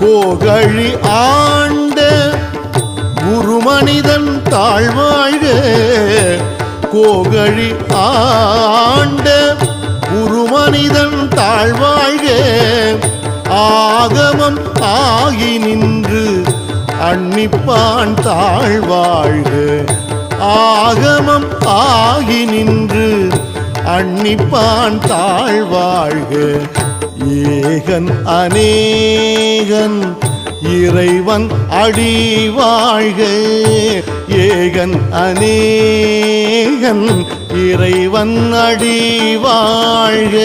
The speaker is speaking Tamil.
கோகழி ஆண்ட குரு மனிதன் தாழ்வாழ்க கோகழி ஆண்ட குரு மனிதன் தாழ்வாழ்க ஆகமம் ஆகி நின்று அன்னிப்பான் தாழ்வாழ்க ஆகமம் ஆகி நின்று மன்னிப்பான் தாழ்வாழ்க. ஏகன் அநேகன் இறைவன் அடி வாழ்க ஏகன் அநேகன் இறைவன் அடி வாழ்க